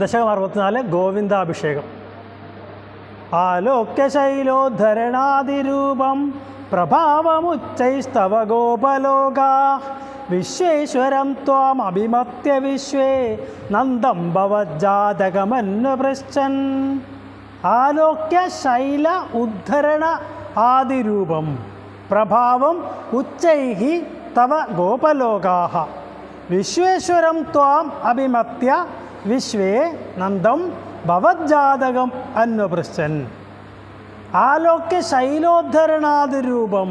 ദശകം അറുപത്തിനാല് ഗോവിന്ദാഭിഷേകം. ആലോക്യശൈലോദ്ധരണാതിരൂപം പ്രഭാവമുച്ചൈസ്തവ ഗോപലോക. വിശ്വേശ്വരം ത്വാം അഭിമത്യ വിശ്വേ നന്ദം ഭവജാതകമന്വപൃശ്ചൻ ആലോക്യ ശൈല ഉദ്ധരണ ആദിരൂപം പ്രഭാവം ഉച്ചൈഹി തവ ഗോപലോകാ വിശ്വേശ്വരം ത്വാം അഭിമത്യ വിശ്വേ നന്ദം ഭവജാതകം അന്വപൃശ്ചൻ ആലോക്യ ശൈലോദ്ധരണാതിരൂപം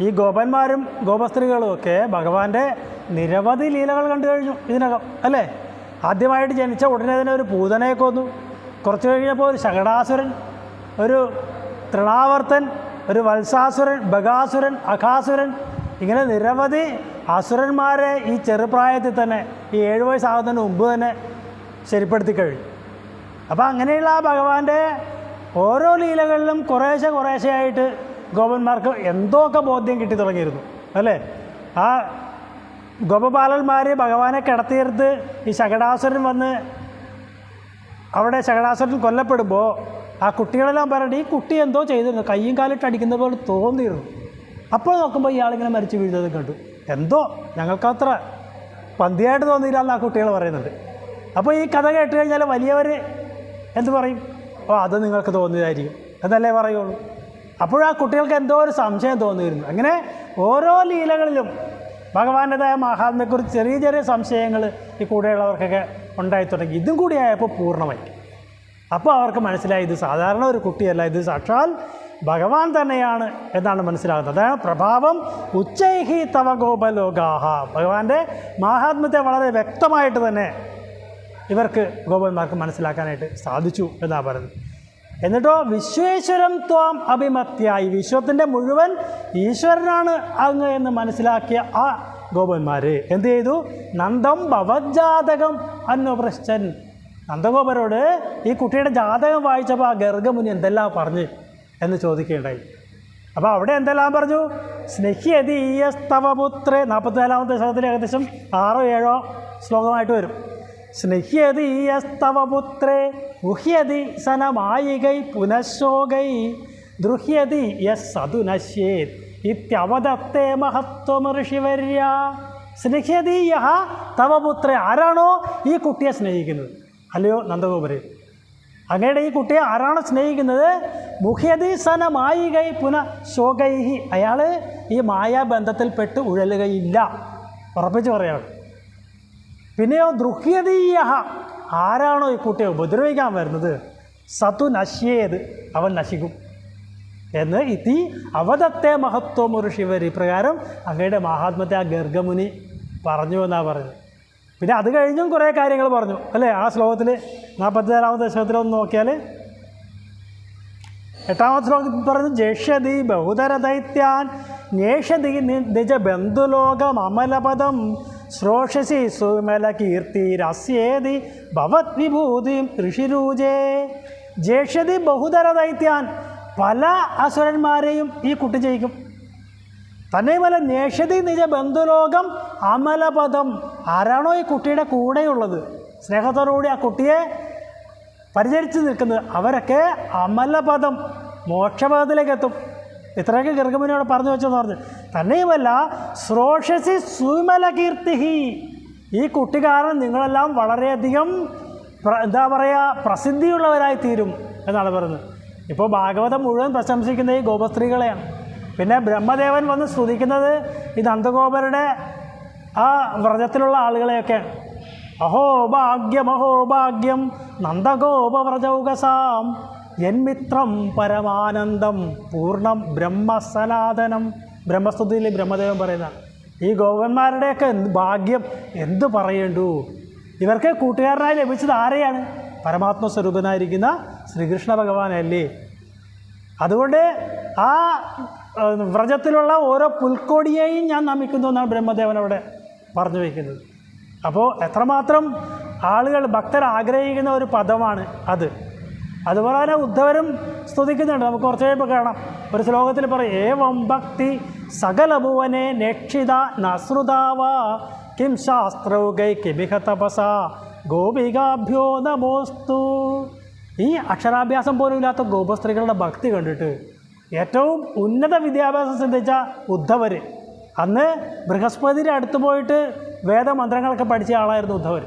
ഈ ഗോപന്മാരും ഗോപസ്ത്രീകളും ഒക്കെ ഭഗവാന്റെ നിരവധി ലീലകൾ കണ്ടു കഴിഞ്ഞു ഇതിനകം അല്ലേ? ആദ്യമായിട്ട് ജനിച്ച ഉടനെ തന്നെ ഒരു പൂതനെ കൊന്നു കുറച്ച് കഴിഞ്ഞപ്പോൾ ഒരു ശകടാസുരൻ ഒരു തൃണാവർത്തൻ ഒരു വത്സാസുരൻ ബഗാസുരൻ അഖാസുരൻ ഇങ്ങനെ നിരവധി അസുരന്മാരെ ഈ ചെറുപ്രായത്തിൽ തന്നെ ഈ ഏഴ് വയസ്സാകുന്നതിന് മുമ്പ് തന്നെ ശരിപ്പെടുത്തി കഴിഞ്ഞു. അപ്പോൾ അങ്ങനെയുള്ള ആ ഭഗവാന്റെ ഓരോ ലീലകളിലും കുറേശ്ശെ കുറേശ്ശെ ആയിട്ട് ഗോപന്മാർക്ക് എന്തോ ഒക്കെ ബോധ്യം കിട്ടി തുടങ്ങിയിരുന്നു അല്ലേ? ആ ഗോപപാലന്മാർ ഭഗവാനെ കിടത്തിയെടുത്ത് ഈ ശകടാസുരൻ വന്ന് അവിടെ ശകടാസുരൻ കൊല്ലപ്പെടുമ്പോൾ ആ കുട്ടികളെല്ലാം പറഞ്ഞിട്ട് ഈ കുട്ടി എന്തോ ചെയ്തിരുന്നു കയ്യും കാലിട്ട് അടിക്കുന്ന പോലെ തോന്നിയിരുന്നു. അപ്പോൾ നോക്കുമ്പോൾ ഇയാളിങ്ങനെ മരിച്ചു വീഴുന്നത് കണ്ടു. എന്തോ ഞങ്ങൾക്കത്ര പന്തിയായിട്ട് തോന്നിയില്ല ആ കുട്ടികൾ പറയുന്നുണ്ട്. അപ്പോൾ ഈ കഥ കേട്ട് കഴിഞ്ഞാൽ വലിയവർ എന്ത് പറയും? ഓ അത് നിങ്ങൾക്ക് തോന്നിയതായിരിക്കും. എന്നല്ലേ പറയുള്ളൂ. അപ്പോഴാ കുട്ടികൾക്ക് എന്തോ ഒരു സംശയം തോന്നിയിരുന്നു. അങ്ങനെ ഓരോ ലീലകളിലും ഭഗവാന്റേതായ മഹാത്മയെക്കുറിച്ച് ചെറിയ ചെറിയ സംശയങ്ങൾ ഈ കൂടെയുള്ളവർക്കൊക്കെ ഉണ്ടായി തുടങ്ങി. ഇതും കൂടി ആയപ്പോൾ പൂർണമായി. അപ്പോൾ അവർക്ക് മനസ്സിലായി ഇത് സാധാരണ ഒരു കുട്ടിയല്ല ഇത് സാക്ഷാൽ ഭഗവാൻ തന്നെയാണ് എന്നാണ് മനസ്സിലാകുന്നത്. അതാണ് പ്രഭാവം ഉച്ചൈഹി തവ ഗോപലോകാഹ. ഭഗവാന്റെ മാഹാത്മ്യത്തെ വളരെ വ്യക്തമായിട്ട് തന്നെ ഇവർക്ക് ഗോപന്മാർക്ക് മനസ്സിലാക്കാനായിട്ട് സാധിച്ചു എന്നാണ് പറയുന്നത്. എന്നിട്ടോ വിശ്വേശ്വരം ത്വാം അഭിമത്യായി. വിശ്വത്തിന്റെ മുഴുവൻ ഈശ്വരനാണ് അങ്ങ് എന്ന് മനസ്സിലാക്കിയ ആ ഗോപന്മാർ എന്ത് ചെയ്തു? നന്ദം ഭവജാതകം അന്നപ്രശ്ചൻ നന്ദഗോപരോട് ഈ കുട്ടിയുടെ ജാതകം വായിച്ചപ്പോൾ ആ ഗർഗമുനി എന്തെല്ലാം പറഞ്ഞ് എന്ന് ചോദിക്കുകയുണ്ടായി. അപ്പോൾ അവിടെ എന്തെല്ലാം പറഞ്ഞു? സ്നേഹ്യതീയസ്തവപുത്രേ നാൽപ്പത്തിനാലാമത്തെ ശ്ലോകത്തിൽ ഏകദേശം ആറോ ഏഴോ ശ്ലോകമായിട്ട് വരും. സ്നേഹ്യതീയസ്തവപുത്രേ ഗുഹ്യതി സനമായികൈ പുനഃശോകൈ ദൃഹ്യതി യസ് സതു നശ്യേത് മഹത്വം മഹത്വമഋഷിവര്യ സ്നേഹ്യതീയ യഹ തവപുത്രേ ആരാണോ ഈ കുട്ടിയെ സ്നേഹിക്കുന്നത്? അല്ലയോ നന്ദഗോപരെ? അങ്ങയുടെ ഈ കുട്ടിയെ ആരാണ് സ്നേഹിക്കുന്നത്? മുഖ്യതി സന മായികൈ പുന ശോകൈഹി. അയാൾ ഈ മായാബന്ധത്തിൽപ്പെട്ട് ഉഴലുകയില്ല. ഉറപ്പിച്ച് പറയാണ് പിന്നെയോ ദുഃഖ്യതീയ ആരാണോ ഈ കുട്ടിയെ ഉപദ്രവിക്കാൻ വരുന്നത്? സതു നശ്യേത്. അവൻ നശിക്കും. എന്ന് ഇതി അവതത്തെ മഹത്വം ഒരു ശിവർ ഇപ്രകാരം അങ്ങയുടെ മഹാത്മത്തെ ആ ഗർഗമുനി പറഞ്ഞു എന്നാണ് പറയുന്നത് പിന്നെ അത് കഴിഞ്ഞും കുറേ കാര്യങ്ങൾ പറഞ്ഞു. അല്ലേ? ആ ശ്ലോകത്തിൽ നാൽപ്പത്തിനാലാമത്തെ ഒന്ന് നോക്കിയാൽ എട്ടാമത്തെ ശ്ലോകത്തിൽ പറഞ്ഞു ജേഷ്യതി ബഹുതര ദൈത്യാൻ നേഷതി നിജ ബന്ധുലോകം അമലപദം ശ്രോഷസി സുമല കീർത്തി രസ്യേതി ഭവത് വിഭൂതി ഋഷിരൂജേ. ജേഷ്യതി ബഹുതര ദൈത്യാൻ പല അസുരന്മാരെയും ഈ കുട്ടി ജയിക്കും. തന്നെയുമല്ല നേഷതി നിജ ബന്ധുലോകം അമലപദം. ആരാണോ ഈ കുട്ടിയുടെ കൂടെയുള്ളത്? സ്നേഹത്തോടുകൂടി ആ കുട്ടിയെ പരിചരിച്ച് നിൽക്കുന്നത് അവരൊക്കെ അമലപദം മോക്ഷപദത്തിലേക്ക് എത്തും ഇത്രയൊക്കെ ഗർഗമുനിയോട് പറഞ്ഞു വെച്ചെന്ന് പറഞ്ഞു. തന്നെയുമല്ല ശ്രോഷസി സുമല കീർത്തിഹി ഈ കുട്ടി കാരണം നിങ്ങളെല്ലാം വളരെയധികം എന്താ പറയുക പ്രസിദ്ധിയുള്ളവരായി തീരും എന്നാണ് പറയുന്നത്. ഇപ്പോൾ ഭാഗവതം മുഴുവൻ പ്രശംസിക്കുന്ന ഈ ഗോപസ്ത്രീകളെയാണ്. പിന്നെ ബ്രഹ്മദേവൻ വന്ന് സ്തുതിക്കുന്നത് ഈ നന്ദഗോപരുടെ ആ വ്രജത്തിലുള്ള ആളുകളെയൊക്കെയാണ് അഹോ ഭാഗ്യം അഹോ ഭാഗ്യം നന്ദഗോപവ്രജൗകസാം. യന്മിത്രം പരമാനന്ദം പൂർണം ബ്രഹ്മസനാതനം. ബ്രഹ്മസ്തുതിയിൽ ബ്രഹ്മദേവൻ പറയുന്ന ഈ ഗോപന്മാരുടെയൊക്കെ എന്ത് ഭാഗ്യം എന്ത് പറയേണ്ടു? ഇവർക്ക് കൂട്ടുകാരനായി ലഭിച്ചത് ആരെയാണ്? പരമാത്മ സ്വരൂപനായിരിക്കുന്ന ശ്രീകൃഷ്ണ ഭഗവാനല്ലേ. അതുകൊണ്ട് ആ വ്രജത്തിലുള്ള ഓരോ പുൽക്കോടിയെയും ഞാൻ നമിക്കുന്നു എന്നാണ് ബ്രഹ്മദേവൻ അവിടെ പറഞ്ഞു വയ്ക്കുന്നത്. അപ്പോൾ എത്രമാത്രം ആളുകൾ ഭക്തർ ആഗ്രഹിക്കുന്ന ഒരു പദമാണ് അത്. അതുപോലെ തന്നെ ഉദ്ധവരും സ്തുതിക്കുന്നുണ്ട്. നമുക്ക് കുറച്ച് കഴിയുമ്പോൾ കാണാം. ഒരു ശ്ലോകത്തിൽ പറയും ഏവം ഭക്തി സകല ഭുവനെ നേക്ഷിത നശ്രുതാവ കിം ശാസ്ത്രൗകൈ കിമിഹ തപസ ഗോപികാഭ്യോ നമോസ്തു. ഈ അക്ഷരാഭ്യാസം പോലും ഇല്ലാത്ത ഗോപസ്ത്രീകളുടെ ഭക്തി കണ്ടിട്ട് ഏറ്റവും ഉന്നത വിദ്യാഭ്യാസം സിദ്ധിച്ച ഉദ്ധവർ. അന്ന് ബൃഹസ്പതിയുടെ അടുത്ത് പോയിട്ട് വേദമന്ത്രങ്ങളൊക്കെ പഠിച്ച ആളായിരുന്നു ഉദ്ധവർ.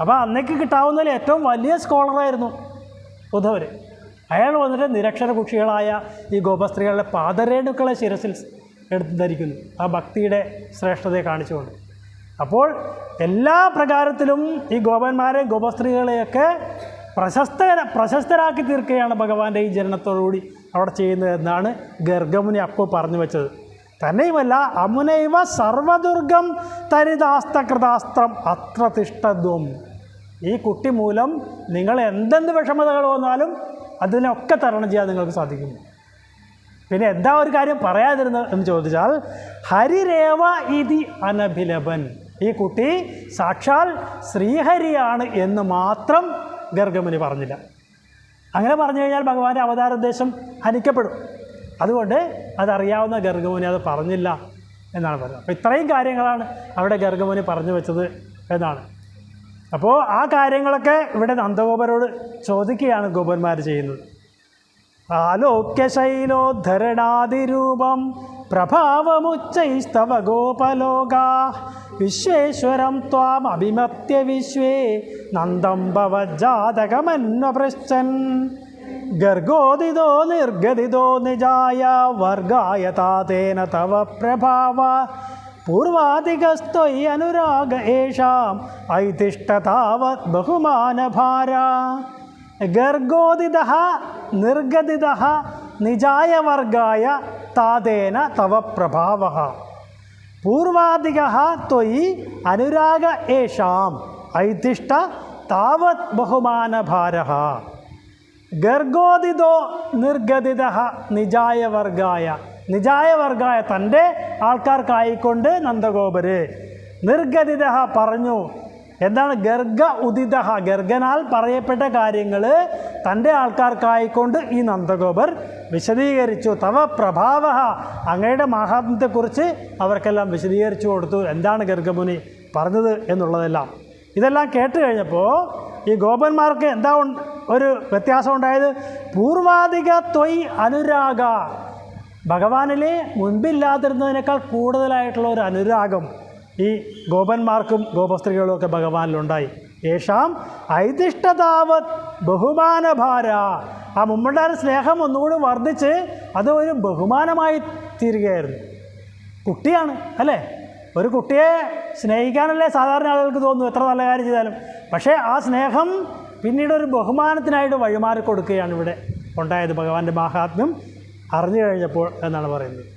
അപ്പോൾ അന്നേക്ക് കിട്ടാവുന്നതിൽ ഏറ്റവും വലിയ സ്കോളറായിരുന്നു ഉദ്ധവർ. അയാൾ വന്നിട്ട് നിരക്ഷര കുക്ഷികളായ ഈ ഗോപസ്ത്രീകളുടെ പാദരേണുക്കളെ ശിരസിൽ എടുത്ത് ധരിക്കുന്നു ആ ഭക്തിയുടെ ശ്രേഷ്ഠതയെ കാണിച്ചുകൊണ്ട്. അപ്പോൾ എല്ലാ പ്രകാരത്തിലും ഈ ഗോപന്മാരെയും ഗോപസ്ത്രീകളെയൊക്കെ പ്രശസ്ത പ്രശസ്തരാക്കി തീർക്കുകയാണ് ഭഗവാന്റെ ഈ ജനനത്തോടുകൂടി അവിടെ ചെയ്യുന്നത് എന്നാണ് ഗർഗമുനി അപ്പോൾ പറഞ്ഞു വെച്ചത്. തന്നെയുമല്ല അമുനൈവ സർവദുർഗം തരിതാസ്തകൃതാസ്ത്രം അത്ര തിഷ്ടത്വം ഈ കുട്ടി മൂലം നിങ്ങൾ എന്തെന്ത് വിഷമതകൾ വന്നാലും അതിനൊക്കെ തരണം ചെയ്യാൻ നിങ്ങൾക്ക് സാധിക്കും പിന്നെ എന്താ ഒരു കാര്യം പറയാതിരുന്നത് എന്ന് ചോദിച്ചാൽ ഹരിരേവ ഇതി അനഭിലപൻ ഈ കുട്ടി സാക്ഷാൽ ശ്രീഹരിയാണ് എന്ന് മാത്രം ഗർഗമുനി പറഞ്ഞില്ല. അങ്ങനെ പറഞ്ഞു കഴിഞ്ഞാൽ ഭഗവാന്റെ അവതാര ഉദ്ദേശം ഹനിക്കപ്പെടും. അതുകൊണ്ട് അതറിയാവുന്ന ഗർഗമുനി അത് പറഞ്ഞില്ല എന്നാണ് പറയുന്നത്. അപ്പോൾ ഇത്രയും കാര്യങ്ങളാണ് അവിടെ ഗർഗമുനി പറഞ്ഞു വെച്ചത് എന്നാണ്. അപ്പോൾ ആ കാര്യങ്ങളൊക്കെ ഇവിടെ നന്ദഗോപരോട് ചോദിക്കുകയാണ് ഗോപന്മാർ ചെയ്യുന്നത്. ആലോക്യശൈലോദ്ധരണാതിരൂപം പ്രഭാവമുച്ചൈസ്തവ ഗോപലോകാ. വിശ്വേശ്വരം ത്വാം അഭിമത്യ വിശ്വേ നന്ദം ഭവജാതകമന്വപൃശ്ചൻ ഗർഗോദിതോ നിർഗതിതോ നിജായ വർഗായ താതേന തവ പ്രഭാവ. പൂർവാധികസ്ത്വയി അനുരാഗ ഏഷാം ഐതിഷ്ഠതാവത് ബഹുമാനഭാര. ഗർഗോദിത നിർഗതിത നിജായവർഗായ താതേന തവ പ്രഭാവ പൂർവാധിക ത്വയി അനുരാഗ ഏഷാം ഐതിഷ്ട താവത് ബഹുമാനഭാര ഗർഗോദിതോ നിർഗതിത നിജായവർഗായ നിജായവർഗായ നിജായ വർഗായ തന്റെ ആൾക്കാർക്കായിക്കൊണ്ട് നന്ദഗോപര്. നിർഗതിത പറഞ്ഞു എന്താണ്? ഗർഗ ഉദിത ഗർഗനാൽ പറയപ്പെട്ട കാര്യങ്ങൾ തന്റെ ആൾക്കാർക്കായിക്കൊണ്ട് ഈ നന്ദഗോപർ വിശദീകരിച്ചു. തവ പ്രഭാവ അങ്ങയുടെ മഹാത്മ്യത്തെക്കുറിച്ച് അവർക്കെല്ലാം വിശദീകരിച്ചു കൊടുത്തു. എന്താണ് ഗർഗമുനി പറഞ്ഞത് എന്നുള്ളതെല്ലാം. ഇതെല്ലാം കേട്ട് കഴിഞ്ഞപ്പോൾ ഈ ഗോപന്മാർക്ക് എന്താ ഒരു വ്യത്യാസം ഉണ്ടായത്? പൂർവാധിക ത്വയ് അനുരാഗ. ഭഗവാനിലെ മുൻപില്ലാതിരുന്നതിനേക്കാൾ കൂടുതലായിട്ടുള്ള ഒരു അനുരാഗം. ഈ ഗോപന്മാർക്കും ഗോപസ്ത്രീകളും ഒക്കെ ഭഗവാനിലുണ്ടായി. യേശാം ഐതിഷ്ടതാവത് ബഹുമാനഭാര. ആ മുമ്പുണ്ടായ സ്നേഹം ഒന്നുകൂടി വർദ്ധിച്ച് അത് ഒരു ബഹുമാനമായി തീരുകയായിരുന്നു. കുട്ടിയാണ് അല്ലേ? ഒരു കുട്ടിയെ സ്നേഹിക്കാനല്ലേ സാധാരണ ആളുകൾക്ക് തോന്നുന്നു എത്ര നല്ല കാര്യം ചെയ്താലും. പക്ഷേ ആ സ്നേഹം പിന്നീട് ഒരു ബഹുമാനത്തിനായിട്ട് വഴിമാറി കൊടുക്കുകയാണ് ഇവിടെ ഉണ്ടായത് ഭഗവാന്റെ മഹാത്മ്യം അറിഞ്ഞു കഴിഞ്ഞപ്പോൾ എന്നാണ് പറയുന്നത്.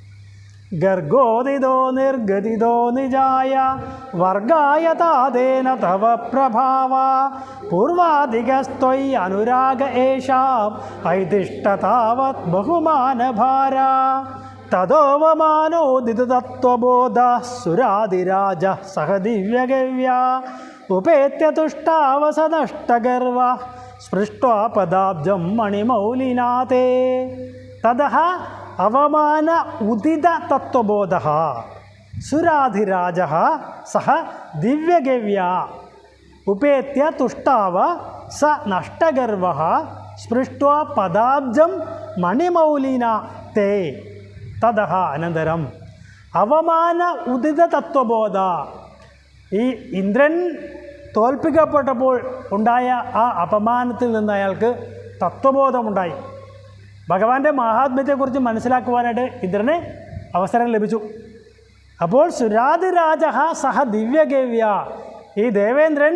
ഗർഗോദിതോ നിർഗതിതോ നിജായ വർഗായ താതേന തവ പ്രഭാവ. പൂർവാധികസ്ത്വയ് അനുരാഗ ഏഷാം ഐതിഷ്ടതാവത് ബഹുമാനഭാര. തതോവമാനോദിത തത്വബോധ സുരാതിരാജ സഹ ദിവ്യഗവ്യ ഉപേത്യ തുഷ്ടാവസനഷ്ടഗർവ സ്പൃഷ്ട്വാ പദാബ്ജം മണിമൗലിനാഥേ. തതഃ അവമാന ഉദിത തത്വബോധ. സുരാധിരാജ സഹ ദിവ്യഗവ്യ. ഉപേത്യ തുഷ്ടാവ സ നഷ്ടഗർവ. സ്പൃഷ്ട്വാ പദാബ്ജം മണിമൗലിന തേ. തതഃ അനന്തരം. അവമാന ഉദിത തത്വബോധ. ഈ ഇന്ദ്രൻ തോൽപ്പിക്കപ്പെട്ടപ്പോൾ ഉണ്ടായ ആ അപമാനത്തിൽ നിന്ന് അയാൾക്ക് തത്വബോധമുണ്ടായി. ഭഗവാന്റെ മഹാത്മ്യത്തെക്കുറിച്ച് മനസ്സിലാക്കുവാനായിട്ട് ഇന്ദ്രന് അവസരം ലഭിച്ചു. അപ്പോൾ സുരാതിരാജ സഹ ദിവ്യഗവ്യ. ഈ ദേവേന്ദ്രൻ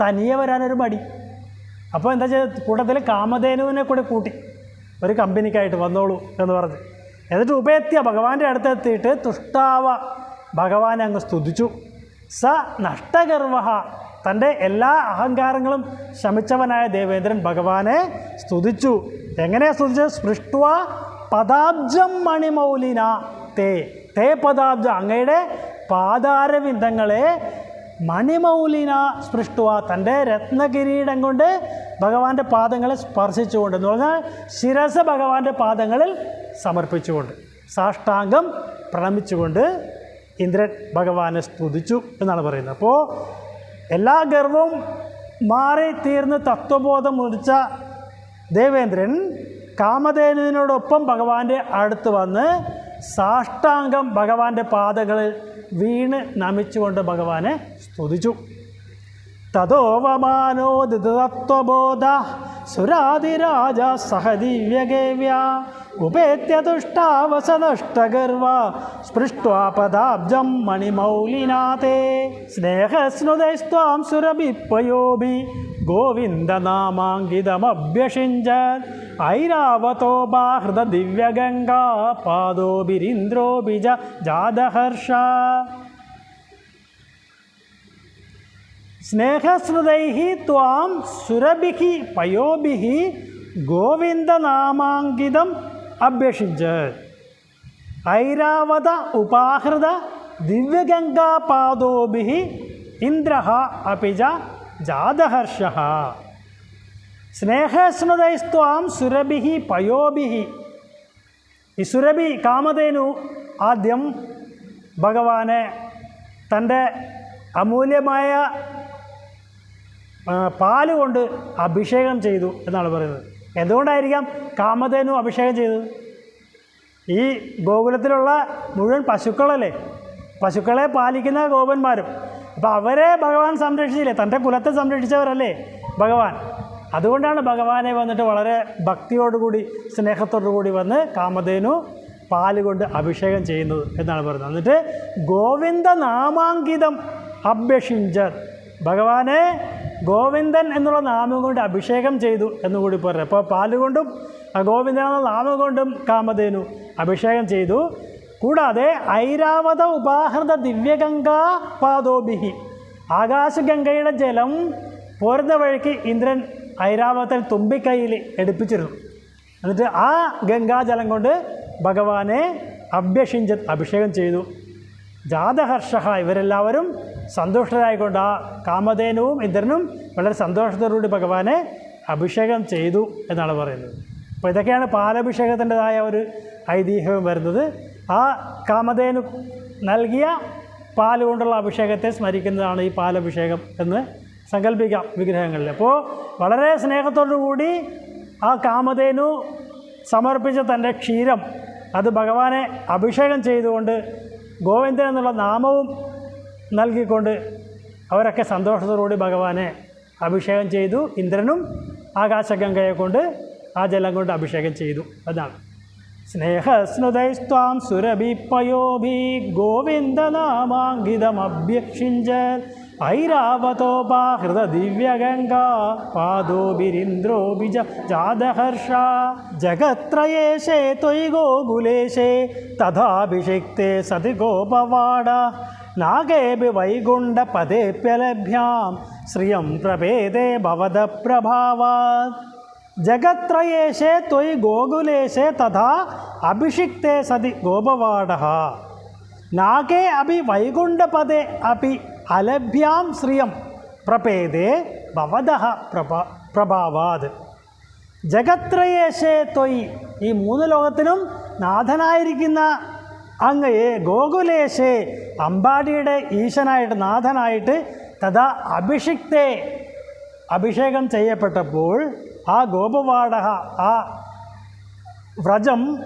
തനിയെ വരാനൊരു മടി. അപ്പോൾ എന്താ ചെയ്ത കൂട്ടത്തിൽ കാമധേനുവിനെ കൂടെ കൂട്ടി ഒരു കമ്പനിക്കായിട്ട് വന്നോളൂ എന്ന് പറഞ്ഞ്. എന്നിട്ട് ഉപേത്യ ഭഗവാന്റെ അടുത്തെത്തിയിട്ട് തുഷ്ടാവ ഭഗവാനെ അങ്ങ് സ്തുതിച്ചു. സ നഷ്ടഗർവ തന്റെ എല്ലാ അഹങ്കാരങ്ങളും ശമിച്ചവനായ ദേവേന്ദ്രൻ ഭഗവാനെ സ്തുതിച്ചു. എങ്ങനെ സ്തുതിച്ചു സൃഷ്ടുവ പദാബ്ജം മണിമൗലിന തേ. തേ പദാബ്ജ. അങ്ങയുടെ പാതാരവിന്ദങ്ങളെ മണിമൗലിന സ്പൃഷ്ടുവ തന്റെ രത്നകിരീടം കൊണ്ട് ഭഗവാന്റെ പാദങ്ങളെ സ്പർശിച്ചുകൊണ്ട് എന്ന് പറഞ്ഞാൽ ശിരസ് ഭഗവാന്റെ പാദങ്ങളിൽ സമർപ്പിച്ചുകൊണ്ട് സാഷ്ടാംഗം പ്രണമിച്ചുകൊണ്ട് ഇന്ദ്രൻ ഭഗവാനെ സ്തുതിച്ചു എന്നാണ് പറയുന്നത്. അപ്പോൾ എല്ലാ ഗർവവും മാറി തീർന്ന് തത്വബോധം മുറിച്ച ദേവേന്ദ്രൻ കാമധേനുവിനോടൊപ്പം ഭഗവാന്റെ അടുത്ത് വന്ന് സാഷ്ടാംഗം ഭഗവാന്റെ പാതകളിൽ വീണ് നമിച്ചുകൊണ്ട് ഭഗവാനെ സ്തുതിച്ചു. തതോവമാനോദിതത്വബോധ സുരാതിരാജ സഹദിവ്യഗേവ്യ ഉപേത്യതുഷ്ടാവസനഷ്ടഗർവ സ്പൃഷ്ടാപദാബ്ജം മണിമൗലിനാഥേ സ്നേഹസ്നുതൈസ്ത്വാം സുരഭിപ്പയോഭി ഗോവിന്ദനാമാങ്കിതമഭ്യഷിഞ്ച ഐരാവതോപാഹൃത ദിവ്യഗംഗാ പാദോഭിരിന്ദ്രോഭിജ ജാതഹർഷ. സ്നേഹശ്രുതൈ ത്വാം സുരഭി പയോഭി ഗോവിന്ദനാമാങ്കിതം അഭ്യഷിച്ച് ഐരാവത ഉപാഹൃത ദിവ്യഗംഗാപാദോഭി ഇന്ദ്ര അപ്പി ച ജാതഹർഷ. സ്നേഹസ്നുതൈസ്ത്വാം സുരഭി പയോഭി. ഈ സുരഭി കാമധേനു ആദ്യം ഭഗവാനെ തന്റെ അമൂല്യമായ പാൽ കൊണ്ട് അഭിഷേകം ചെയ്തു എന്നാണ് പറയുന്നത്. എന്തുകൊണ്ടായിരിക്കാം കാമധേനു അഭിഷേകം ചെയ്തത്? ഈ ഗോകുലത്തിലുള്ള മുഴുവൻ പശുക്കളല്ലേ? പശുക്കളെ പാലിക്കുന്ന ഗോപന്മാരും അപ്പോൾ അവരെ ഭഗവാൻ സംരക്ഷിച്ചില്ലേ? തന്റെ കുലത്തെ സംരക്ഷിച്ചവരല്ലേ ഭഗവാൻ? അതുകൊണ്ടാണ് ഭഗവാനെ വന്നിട്ട് വളരെ ഭക്തിയോടുകൂടി സ്നേഹത്തോടുകൂടി വന്ന് കാമധേനു പാൽ കൊണ്ട് അഭിഷേകം ചെയ്യുന്നത് എന്നാണ് പറയുന്നത്. എന്നിട്ട് ഗോവിന്ദ നാമാങ്കിതം അഭ്യഷിഞ്ചർ. ഭഗവാനെ ഗോവിന്ദൻ എന്നുള്ള നാമം കൊണ്ട് അഭിഷേകം ചെയ്തു എന്നുകൂടി പറഞ്ഞു അപ്പോൾ പാലുകൊണ്ടും ഗോവിന്ദൻ എന്ന നാമം കൊണ്ടും കാമധേനു അഭിഷേകം ചെയ്തു. കൂടാതെ ഐരാവത ഉപാഹൃത ദിവ്യഗംഗാ പാദോബിഹി ആകാശഗംഗയുടെ ജലം പോരുന്ന വഴിക്ക് ഇന്ദ്രൻ ഐരാവതത്തിൽ തുമ്പിക്കൈയിൽ എടുപ്പിച്ചിരുന്നു. എന്നിട്ട് ആ ഗംഗാജലം കൊണ്ട് ഭഗവാനെ അഭ്യഷിഞ്ച അഭിഷേകം ചെയ്തു. ജാതഹർഷ ഇവരെല്ലാവരും സന്തുഷ്ടരായിക്കൊണ്ട് ആ കാമധേനുവും ഇന്ദ്രനും വളരെ സന്തോഷത്തോടുകൂടി ഭഗവാനെ അഭിഷേകം ചെയ്തു എന്നാണ് പറയുന്നത്. അപ്പോൾ ഇതൊക്കെയാണ് പാലഭിഷേകത്തിന്റെതായ ഒരു ഐതിഹ്യം വരുന്നത്. ആ കാമധേനു നൽകിയ പാൽ കൊണ്ടുള്ള അഭിഷേകത്തെ സ്മരിക്കുന്നതാണ് ഈ പാലഭിഷേകം എന്ന് സങ്കല്പിക്കാം വിഗ്രഹങ്ങളിൽ. അപ്പോൾ വളരെ കൂടി ആ കാമധേനു സമർപ്പിച്ച തന്റെ ക്ഷീരം അത് ഭഗവാനെ അഭിഷേകം ചെയ്തുകൊണ്ട് ഗോവിന്ദൻ എന്നുള്ള നാമവും നൽകിക്കൊണ്ട് അവരൊക്കെ സന്തോഷത്തോടുകൂടി ഭഗവാനെ അഭിഷേകം ചെയ്തു. ഇന്ദ്രനും ആകാശഗംഗയെ കൊണ്ട് ആ ജലം കൊണ്ട് അഭിഷേകം ചെയ്തു. അതാണ്. स्नेहस्नुदैस्त्वां सुरभिपयोभिः गोविन्दनामाङ्गिदमभ्यक्षिञ्जत् ऐरावतोपाहृतदिव्यगङ्गा हृददिव्यगङ्गा पादोऽभिरिन्द्रोभिज जादहर्षा जगत्त्रयेशे त्वयि गोकुलेशे तथाभिषिक्ते सति गोपवाडा नागेऽपि वैगुण्डपदेऽप्यलभ्यां श्रियं प्रभेदे भवदप्रभावात् ജഗത്രയേശേ ത്വയി ഗോകുലേശേ തഥാ അഭിഷിക്തേ സതി ഗോപവാട നാഗേ അഭി വൈകുണ്ഠപദേ അപി അലഭ്യാം ശ്രിയം പ്രപേദേ ഭവത പ്രഭ പ്രഭാവാത്. ജഗത്രയേശേ ത്വയി ഈ മൂന്ന് ലോകത്തിനും നാഥനായിരിക്കുന്ന അങ്ങയെ ഗോകുലേശേ അമ്പാടിയുടെ ഈശനായിട്ട് നാഥനായിട്ട് തഥാ അഭിഷിക്തേ അഭിഷേകം ചെയ്യപ്പെട്ടപ്പോൾ ആ ഗോപവാടക ആ വ്രജം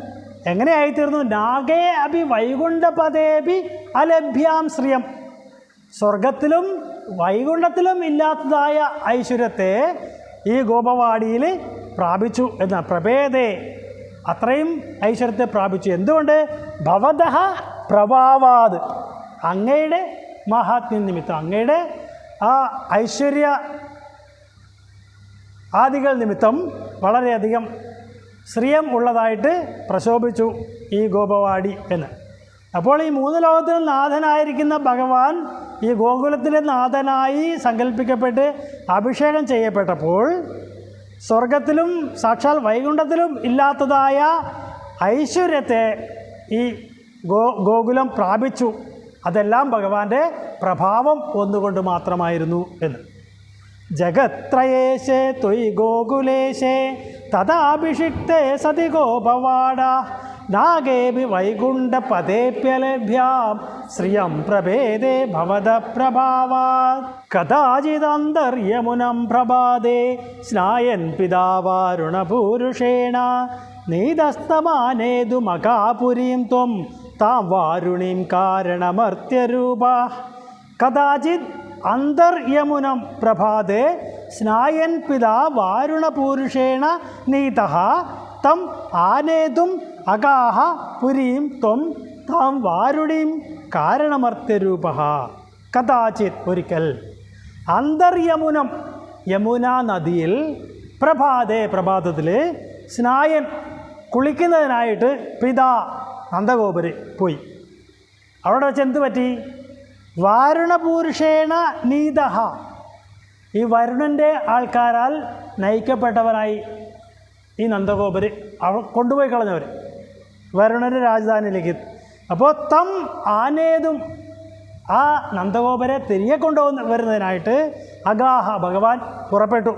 എങ്ങനെയായിത്തീർന്നു? നാഗേ അഭി വൈകുണ്ഠപദേപി അലഭ്യാം ശ്രിയം. സ്വർഗത്തിലും വൈകുണ്ഠത്തിലും ഇല്ലാത്തതായ ഐശ്വര്യത്തെ ഈ ഗോപവാടിയിൽ പ്രാപിച്ചു എന്ന പ്രഭേദേ. അത്രയും ഐശ്വര്യത്തെ പ്രാപിച്ചു. എന്തുകൊണ്ട്? ഭവതഹ പ്രഭാവാത് അങ്ങയുടെ മഹാത്മ്യം നിമിത്തം. അങ്ങയുടെ ആ ഐശ്വര്യ ആദികൾ നിമിത്തം വളരെയധികം ശ്രിയം ഉള്ളതായിട്ട് പ്രശോഭിച്ചു ഈ ഗോപവാടി എന്ന്. അപ്പോൾ ഈ മൂന്ന് ലോകത്തിനും നാഥനായിരിക്കുന്ന ഭഗവാൻ ഈ ഗോകുലത്തിലെ നാഥനായി സങ്കല്പിക്കപ്പെട്ട് അഭിഷേകം ചെയ്യപ്പെട്ടപ്പോൾ സ്വർഗത്തിലും സാക്ഷാൽ വൈകുണ്ഠത്തിലും ഇല്ലാത്തതായ ഐശ്വര്യത്തെ ഈ ഗോ ഗോകുലം പ്രാപിച്ചു. അതെല്ലാം ഭഗവാന്റെ പ്രഭാവം ഒന്നുകൊണ്ട് മാത്രമായിരുന്നു എന്ന്. ജഗത്രയേശേ ത്വയി ഗോകുലേശേ തഥാഭിഷിക്തേ സതി ഗോപവാട നാഗേപി വൈകുണ്ഠപദേപ്യലഭ്യാം ശ്രിയം പ്രഭേദേ ഭവത പ്രഭാവാത്. കഥാചിദന്തർയമുനം പ്രഭാതേ സ്നായൻ പിതാവാരുണപൂരുഷേണ നീതസ്തമാനേതു മകാപുരീം ത്വം താം വാരുണീം കാരണമർത്യരൂപ. കഥാചിത് അന്തർയമുനം പ്രഭാതേ സ്നായൻ പിതാ വാരുണപൂരുഷേണ നീത തം ആനേതും അഗാഹ പുരീം ത്വം താം വാരുണീം കാരണമർത്ഥരൂപ കഥാചിത് ഒരിക്കൽ അന്തർയമുനം യമുന നദിയിൽ പ്രഭാതേ പ്രഭാതത്തിൽ സ്നായൻ കുളിക്കുന്നതിനായിട്ട് പിതാ നന്ദഗോപര് പോയി. അവിടെ വെച്ച് എന്ത് പറ്റി? വാരുണപൂരുഷേണ നീതഹ. ഈ വരുണന്റെ ആൾക്കാരാൽ നയിക്കപ്പെട്ടവനായി ഈ നന്ദഗോപര് അവ കൊണ്ടുപോയി കളഞ്ഞവർ വരുണന്റെ രാജധാനിയിലേക്ക്. അപ്പോൾ തം ആനേതും ആ നന്ദഗോപരെ തിരികെ കൊണ്ടുവന്ന് വരുന്നതിനായിട്ട് അഗാഹ ഭഗവാൻ പുറപ്പെട്ടു.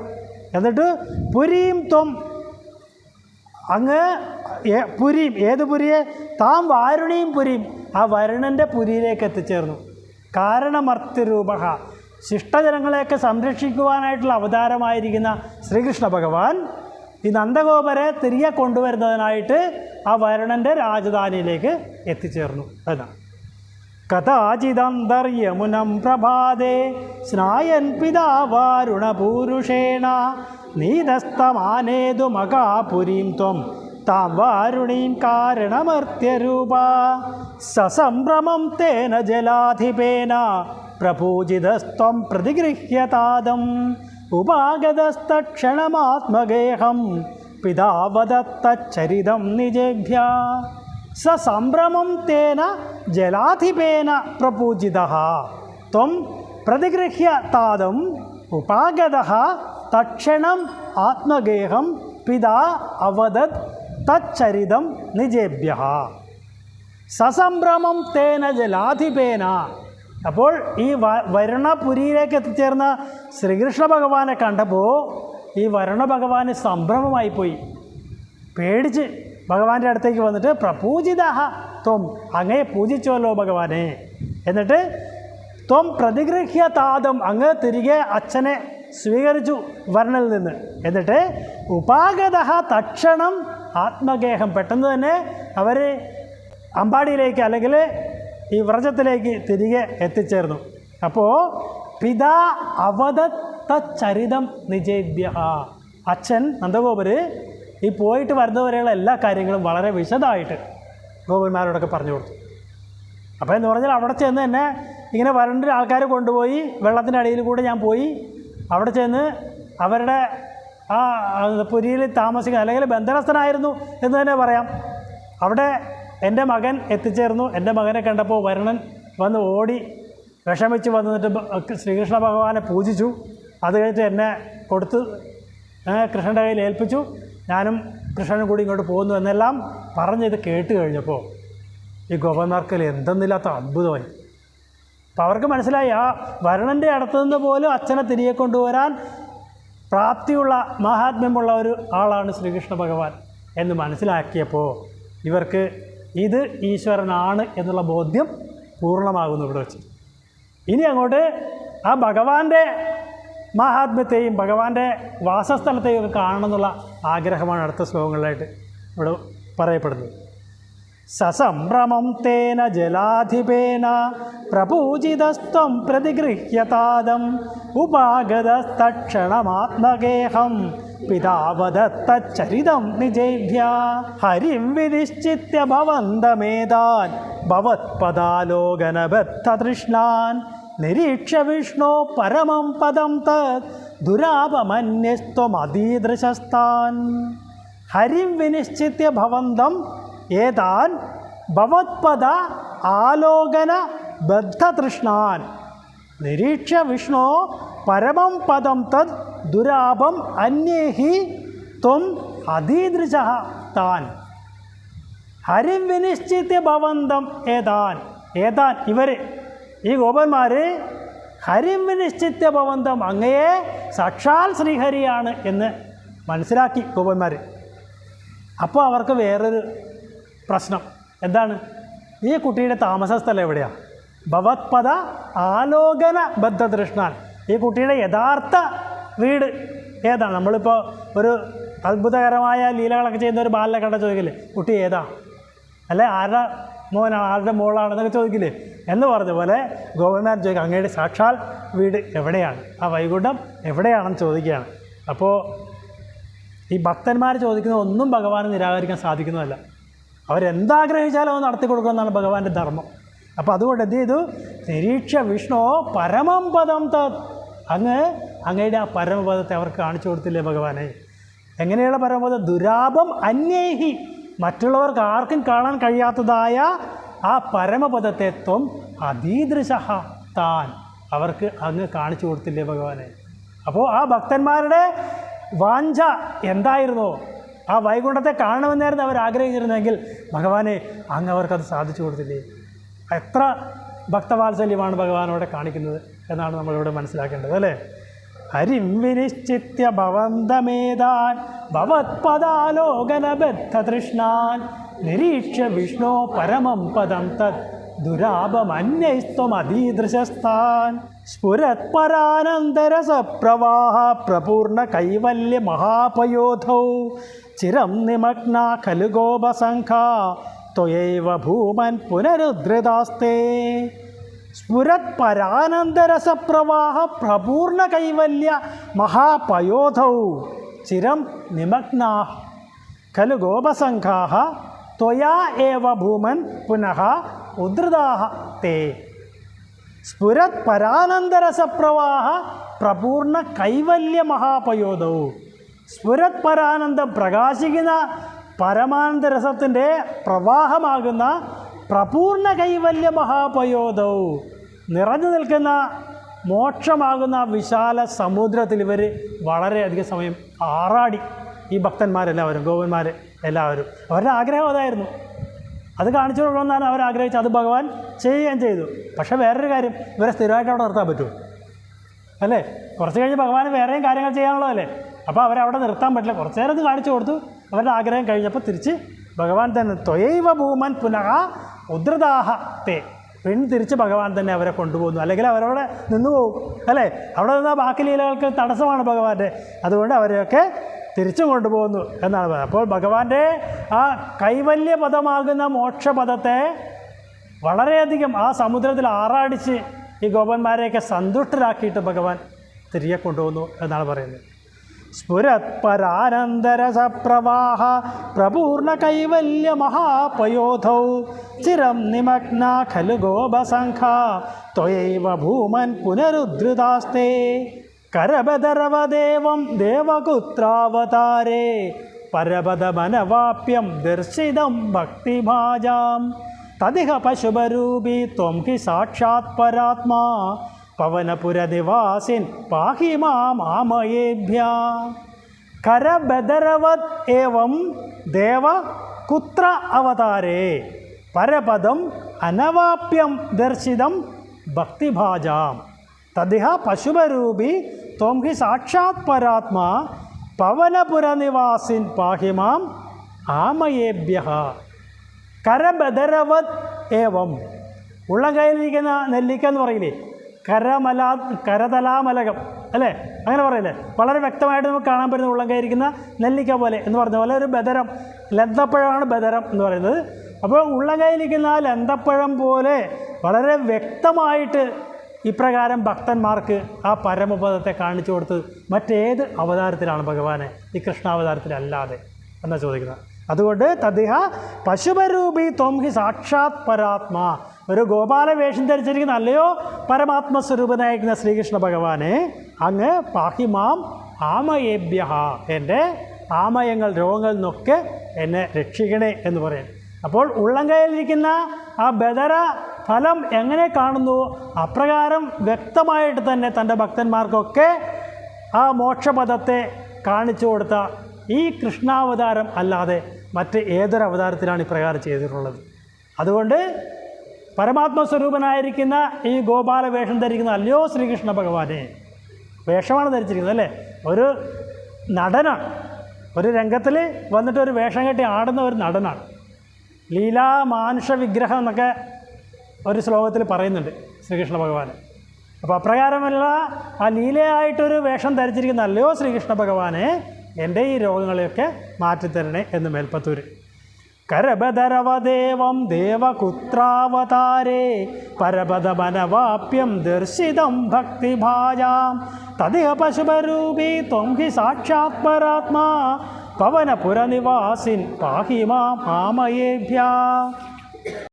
എന്നിട്ട് പുരിയും ത്വം അങ്ങ് പുരിയും ഏത് പുരിയെ? താം വാരുണിയും പുരിയും ആ വരുണന്റെ പുരിയിലേക്ക് എത്തിച്ചേർന്നു. കാരണമർത്യരൂപ ശിഷ്ടജനങ്ങളെയൊക്കെ സംരക്ഷിക്കുവാനായിട്ടുള്ള അവതാരമായിരിക്കുന്ന ശ്രീകൃഷ്ണ ഭഗവാൻ ഈ നന്ദഗോപരെ തിരികെ കൊണ്ടുവരുന്നതിനായിട്ട് ആ വരുണന്റെ രാജധാനിയിലേക്ക് എത്തിച്ചേർന്നു എന്നാണ് കഥാചിദന്തർയമുനം പ്രഭാതേ സ്നായൻ പിതാവാരുണപൂരുഷേണ നീതസ്തമാനേതു മകാപുരീം ത്വം. താം വാരുണീം കാരണമർത്യരൂപ. സസംഭ്രമം തേന ജലാധിപേന. പ്രപൂജിതസ്ത്വം പ്രതിഗൃഹ്യതാദം. ഉപാഗതസ്തക്ഷണമാത്മഗേഹം. പിതാവദത്തച്ചരിതം നിജേഭ്യ. സസംഭ്രമം തേന ജലാധിപേന പ്രപൂജിത ത്വം പ്രതിഗൃഹ്യ താദം ഉപാഗത തക്ഷണം ആത്മഗേഹം. പിതാ അവദത് തച്ചരിതം നിജേഭ്യ സസംഭ്രമം തേന ജലാധിപേന. അപ്പോൾ ഈ വ വരുണപുരിയിലേക്ക് എത്തിച്ചേർന്ന ശ്രീകൃഷ്ണ ഭഗവാനെ കണ്ടപ്പോൾ ഈ വരുണ ഭഗവാന് സംഭ്രമമായി പോയി പേടിച്ച് ഭഗവാന്റെ അടുത്തേക്ക് വന്നിട്ട് പ്രപൂജിതഹ ത്വം അങ്ങയെ പൂജിച്ചുവല്ലോ ഭഗവാനെ. എന്നിട്ട് ത്വം പ്രതിഗൃഹ്യ താതം അങ്ങ് തിരികെ അച്ഛനെ സ്വീകരിച്ചു വരണിൽ നിന്ന്. എന്നിട്ട് ഉപാഗത തക്ഷണം ആത്മഗേഹം പെട്ടെന്ന് തന്നെ അവർ അമ്പാടിയിലേക്ക് അല്ലെങ്കിൽ ഈ വ്രജത്തിലേക്ക് തിരികെ എത്തിച്ചേർന്നു. അപ്പോൾ പിതാ അവധത്ത ചരിതം നിജേദ്യ അച്ഛൻ നന്ദഗോപര് ഈ പോയിട്ട് വരുന്നവരെയുള്ള എല്ലാ കാര്യങ്ങളും വളരെ വിശദമായിട്ട് ഗോപന്മാരോടൊക്കെ പറഞ്ഞു കൊടുത്തു. അപ്പോൾ എന്ന് പറഞ്ഞാൽ അവിടെ ചെന്ന് തന്നെ ഇങ്ങനെ വരണ്ട ആൾക്കാരെ കൊണ്ടുപോയി വെള്ളത്തിന്റെ അടിയിൽ കൂടെ ഞാൻ പോയി അവിടെ ചെന്ന് അവരുടെ ആ പുരിയിൽ താമസിക്കുന്ന അല്ലെങ്കിൽ ബന്ധനസ്ഥനായിരുന്നു എന്ന് തന്നെ പറയാം. അവിടെ എന്റെ മകൻ എത്തിച്ചേർന്നു. എന്റെ മകനെ കണ്ടപ്പോൾ വരുണൻ വന്ന് ഓടി വിഷമിച്ച് വന്നിട്ട് ശ്രീകൃഷ്ണ ഭഗവാനെ പൂജിച്ചു. അത് കഴിഞ്ഞിട്ട് എന്നെ കൊടുത്ത് കൃഷ്ണന്റെ കയ്യിൽ ഏൽപ്പിച്ചു. ഞാനും കൃഷ്ണനും കൂടി ഇങ്ങോട്ട് പോകുന്നു എന്നെല്ലാം പറഞ്ഞ് ഇത് കേട്ട് കഴിഞ്ഞപ്പോൾ ഈ ഗോപന്മാർക്കിൽ എന്തെന്നില്ലാത്ത അത്ഭുതമായി. അപ്പോൾ അവർക്ക് മനസ്സിലായി ആ വരുണന്റെ അടുത്തുനിന്ന് പോലും അച്ഛനെ തിരികെ കൊണ്ടുവരാൻ പ്രാപ്തിയുള്ള മഹാത്മ്യമുള്ള ഒരു ആളാണ് ശ്രീകൃഷ്ണ ഭഗവാൻ എന്ന് മനസ്സിലാക്കിയപ്പോൾ ഇവർക്ക് ഇത് ഈശ്വരനാണ് എന്നുള്ള ബോധ്യം പൂർണമാകുന്നു ഇവിടെ വെച്ച്. ഇനി അങ്ങോട്ട് ആ ഭഗവാന്റെ മഹാത്മ്യത്തെയും ഭഗവാന്റെ വാസസ്ഥലത്തെയും ഒക്കെ കാണണമെന്നുള്ള ആഗ്രഹമാണ് അടുത്ത ശ്ലോകങ്ങളിലായിട്ട് ഇവിടെ പറയപ്പെടുന്നത്. സസംഭ്രമം തേന ജലാധിപേന പ്രപൂജിതസ്ത്വം പ്രതിഗൃഹ്യതാദം ഉപാഗതസ്തക്ഷണമാത്മഗേഹം പിതാവദത്തച്ചരിതം നിജേഭ്യ ഹരിം വിനിശ്ചിത്യ ഭവന്തമേതാൻ ഭവത്പദാലോകനബദ്ധതൃഷ്ണാൻ നിരീക്ഷ്യ വിഷ്ണോ പരമം പദം തത് ദുരാപമന്യസ്ത്വമതീദൃശസ്താൻ ഹരിം വിനിശ്ചിത്യ ഭവന്തം ഏതാൻ ഭവത്പദ ആലോകന ബദ്ധതൃഷ്ണാൻ. നിരീക്ഷ വിഷ്ണു പരമം പദം തത് ദുരാപം അന്യേഹി ത്വം അതീദൃശ താൻ. ഹരിം വിനിശ്ചിത്യ ഭവന്തം ഏതാൻ? ഏതാൻ? ഇവർ ഈ ഗോപന്മാർ ഹരിം വിനിശ്ചിത്യ ഭവന്തം അങ്ങയെ സാക്ഷാൽ ശ്രീഹരിയാണ് എന്ന് മനസ്സിലാക്കി ഗോപന്മാർ അപ്പോൾ അവർക്ക് വേറൊരു പ്രശ്നം. എന്താണ്? ഈ കുട്ടിയുടെ താമസ സ്ഥലം എവിടെയാണ് ഭവത്പദ ആലോകന ബദ്ധതൃഷ്ണാൻ ഈ കുട്ടിയുടെ യഥാർത്ഥ വീട് ഏതാണ്? നമ്മളിപ്പോൾ ഒരു അത്ഭുതകരമായ ലീലകളൊക്കെ ചെയ്യുന്ന ഒരു ബാലിനെ കണ്ട ചോദിക്കില്ലേ കുട്ടി ഏതാ? അല്ലെ ആരുടെ മോനാണ് ആരുടെ മോളാണെന്നൊക്കെ ചോദിക്കില്ലേ? എന്ന് പറഞ്ഞ പോലെ ഗോപന്മാർ ചോദിക്കുക അങ്ങയുടെ സാക്ഷാൽ വീട് എവിടെയാണ്? ആ വൈകുണ്ഠം എവിടെയാണെന്ന് ചോദിക്കുകയാണ്. അപ്പോൾ ഈ ഭക്തന്മാർ ചോദിക്കുന്ന ഒന്നും ഭഗവാന് നിരാകരിക്കാൻ സാധിക്കുന്നതല്ല. അവരെന്താഗ്രഹിച്ചാലും അത് നടത്തി കൊടുക്കുമെന്നാണ് ഭഗവാന്റെ ധർമ്മം. അപ്പോൾ അതുകൊണ്ട് എന്ത് ചെയ്തു? നിരീക്ഷ വിഷ്ണു പരമം പദം തത്. അങ്ങ് അങ്ങയുടെ ആ പരമപദത്തെ അവർക്ക് കാണിച്ചു കൊടുത്തില്ലേ ഭഗവാനെ? എങ്ങനെയുള്ള പരമപദം? ദുരാപം അന്യേഹി. മറ്റുള്ളവർക്ക് ആർക്കും കാണാൻ കഴിയാത്തതായ ആ പരമപദത്തെ ത്വം അതീദൃശ താൻ അവർക്ക് അങ്ങ് കാണിച്ചു കൊടുത്തില്ലേ ഭഗവാനെ? അപ്പോൾ ആ ഭക്തന്മാരുടെ വാഞ്ച എന്തായിരുന്നോ? ആ വൈകുണ്ഠത്തെ കാണണമെന്നായിരുന്നു അവർ ആഗ്രഹിച്ചിരുന്നെങ്കിൽ ഭഗവാനെ അങ്ങ് അവർക്കത് സാധിച്ചു കൊടുത്തില്ലേ? എത്ര ഭക്തവാത്സല്യമാണ് ഭഗവാനോടെ കാണിക്കുന്നത് എന്നാണ് നമ്മളിവിടെ മനസ്സിലാക്കേണ്ടത് അല്ലേ? ഹരിം വിനിശ്ചിത്യ ഭവന്തമേതാൻ ഭവത്പദാലോകനബദ്ധതൃഷ്ണാൻ നിരീക്ഷ വിഷ്ണോ പരമം പദം തത് സ്ഫുരത് സ്ഫുരത്പരാനന്തരസപ്രവാഹ പ്രപൂർണ കൈവല്യ മഹാപയോധൗ. ചിരം നിമഗ്ന ഖലു ഗോപസംഖ ത്വയൈവ ഭൂമൻ പുനരുദ്ധൃതാസ്തേ സ്ഫുരത് പരാനന്ദരസപ്രവാഹ പ്രപൂർണ കൈവല്യ മഹാപയോധൗ ചിരം നിമഗ്നാ ഖലു ഗോപസംഘാ ത്വയാ ഏവ ഭൂമൻ പുനഃ ഉദ്ധൃതാഹ തേ സ്ഫുരത് പരാനന്ദരസപ്രവാഹ പ്രപൂർണ കൈവല്യ മഹാപയോധൗ സ്ഫുരത് പരാനന്ദം പ്രകാശിക്കുന്ന പരമാനന്ദരസത്തിന്റെ പ്രവാഹമാകുന്ന പ്രപൂർണ കൈവല്യ മഹാപയോധവും നിറഞ്ഞു നിൽക്കുന്ന മോക്ഷമാകുന്ന വിശാല സമുദ്രത്തിൽ ഇവർ വളരെയധികം സമയം ആറാടി ഈ ഭക്തന്മാരെല്ലാവരും ഗോപന്മാർ എല്ലാവരും. അവരുടെ ആഗ്രഹം അതായിരുന്നു. അത് കാണിച്ചു കൊടുക്കണമെന്നാണ് അവർ ആഗ്രഹിച്ചത്. അത് ഭഗവാൻ ചെയ്യുകയും ചെയ്തു. പക്ഷേ വേറൊരു കാര്യം ഇവരെ സ്ഥിരമായിട്ട് അവിടെ നിർത്താൻ പറ്റുമോ? അല്ലേ? കുറച്ച് കഴിഞ്ഞ് ഭഗവാൻ വേറെയും കാര്യങ്ങൾ ചെയ്യാനുള്ളതല്ലേ? അപ്പോൾ അവരെ അവിടെ നിർത്താൻ പറ്റില്ല. കുറച്ച് നേരം കാണിച്ചു കൊടുത്തു. അവരുടെ ആഗ്രഹം കഴിഞ്ഞപ്പോൾ തിരിച്ച് ഭഗവാൻ തന്നെ ത്വയൈവ ഭൂമൻ പുനഃ ഉദ്രദാഹ തേ. പെൺ തിരിച്ച് ഭഗവാൻ തന്നെ അവരെ കൊണ്ടുപോകുന്നു. അല്ലെങ്കിൽ അവരവിടെ നിന്നു പോകും. അല്ലേ? അവിടെ നിന്നാൽ ബാക്കി ലീലകൾക്ക് തടസ്സമാണ് ഭഗവാന്റെ. അതുകൊണ്ട് അവരെയൊക്കെ തിരിച്ചു കൊണ്ടുപോകുന്നു എന്നാണ് പറയുന്നത് അപ്പോൾ ഭഗവാന്റെ ആ കൈവല്യ പദമാകുന്ന മോക്ഷപദത്തെ വളരെയധികം ആ സമുദ്രത്തിൽ ആറാടിച്ച് ഈ ഗോപന്മാരെയൊക്കെ സന്തുഷ്ടരാക്കിയിട്ട് ഭഗവാൻ തിരികെ കൊണ്ടുപോകുന്നു എന്നാണ് പറയുന്നത്. സ്ഫുരത് പരാനന്ദരസപ്രവാഹ പ്രപൂർണ കൈവല്യ മഹാപയോധൗ ചിരം നിമഗ്ന ഖലു ഗോപസംഖ ത്വയൈവ ഭൂമൻ പുനരുദ്ധൃതാസ്തേ കരബദരവദേവം ദേവകുത്രാവതാരേ പരപദമനവാപ്യം ദർശിതം ഭക്തിഭാജാം തദിഹ പശുപരൂപി ത്വം ഹി സാക്ഷാത് പരാത്മാ പവനപുരനിവാസിൻ പാഹി ആമയേഭ്യ. കരബദരവത് ഏവം ദേവ കുത്ര അവതാരേ. പരപദം അനവാപ്യം ദർശിതം ഭക്തിഭാജാം. തദ്ദേഹ പശുപരൂപി ത്വം ഹി സാക്ഷാത് പരാത്മാ പവനപുരനിവാസിൻ പാഹിമാം ആമയേഭ്യ കരബദരവത് ഏവം. ഉള്ളം കയ്യിലിരിക്കുന്ന നെല്ലിക്ക എന്ന് പറയില്ലേ? കരമല കരതലാമലകം അല്ലേ? അങ്ങനെ പറയല്ലേ? വളരെ വ്യക്തമായിട്ട് നമുക്ക് കാണാൻ പറ്റുന്ന ഉള്ളം കയ്യിരിക്കുന്ന നെല്ലിക്ക പോലെ എന്ന് പറഞ്ഞ പോലെ ഒരു ബദരം ലന്തപ്പഴമാണ് ബദരം എന്ന് പറയുന്നത്. അപ്പോൾ ഉള്ളം കയ്യിലിരിക്കുന്ന ആ ലന്തപ്പഴം പോലെ വളരെ വ്യക്തമായിട്ട് ഇപ്രകാരം ഭക്തന്മാർക്ക് ആ പരമപദത്തെ കാണിച്ചു കൊടുത്ത് മറ്റേത് അവതാരത്തിലാണ് ഭഗവാനെ. ഈ കൃഷ്ണാവതാരത്തിലല്ലാതെ എന്നാണ് ചോദിക്കുന്നത്? അതുകൊണ്ട് തദ്ദേഹ പശുപരൂപി ത്വം ഹി സാക്ഷാത് പരാത്മാ ഒരു ഗോപാല വേഷം ധരിച്ചിരിക്കുന്ന അല്ലയോ? പരമാത്മസ്വരൂപനായിരിക്കുന്ന ശ്രീകൃഷ്ണ ഭഗവാനെ അങ്ങ് പാഹിമാം ആമയേഭ്യ എന്റെ ആമയങ്ങൾ രോഗങ്ങളിൽ നിന്നൊക്കെ എന്നെ രക്ഷിക്കണേ എന്ന് പറയും. അപ്പോൾ ഉള്ളംകൈയിലിരിക്കുന്ന ആ ബദര ഫലം എങ്ങനെ കാണുന്നു? അപ്രകാരം വ്യക്തമായിട്ട് തന്നെ തന്റെ ഭക്തന്മാർക്കൊക്കെ ആ മോക്ഷപഥത്തെ കാണിച്ചു കൊടുത്ത ഈ കൃഷ്ണാവതാരം അല്ലാതെ മറ്റ് ഏതൊരു അവതാരത്തിലാണ് ഇപ്രകാരം ചെയ്തിട്ടുള്ളത്? അതുകൊണ്ട് പരമാത്മസ്വരൂപനായിരിക്കുന്ന ഈ ഗോപാല വേഷം ധരിക്കുന്ന അല്ലയോ ശ്രീകൃഷ്ണ ഭഗവാനെ? വേഷമാണ് ധരിച്ചിരിക്കുന്നത് അല്ലേ? ഒരു നടനാണ്. ഒരു രംഗത്തിൽ വന്നിട്ട് ഒരു വേഷം കെട്ടി ആടുന്ന ഒരു നടനാണ്. ലീലാ മാനുഷ വിഗ്രഹം എന്നൊക്കെ ഒരു ശ്ലോകത്തിൽ പറയുന്നുണ്ട് ശ്രീകൃഷ്ണ ഭഗവാൻ അപ്പോൾ അപ്രകാരമല്ല ആ ലീലയായിട്ടൊരു വേഷം ധരിച്ചിരിക്കുന്ന അല്ലയോ ശ്രീകൃഷ്ണ ഭഗവാനെ എന്റെ ഈ രോഗങ്ങളെയൊക്കെ മാറ്റിത്തരണേ എന്ന് മേൽപ്പത്തൂര്. കരബദരവദേവം ദേവകുത്രാവതാരേ പരപദമനവാപ്യം ദർശിതം ഭക്തിഭാജാം. തദിഹ പശുപരൂപീ ത്വം ഹി സാക്ഷാത് പരാത്മാ പവനപുരനിവാസിൻ പാഹി മാം ആമയേഭ്യ.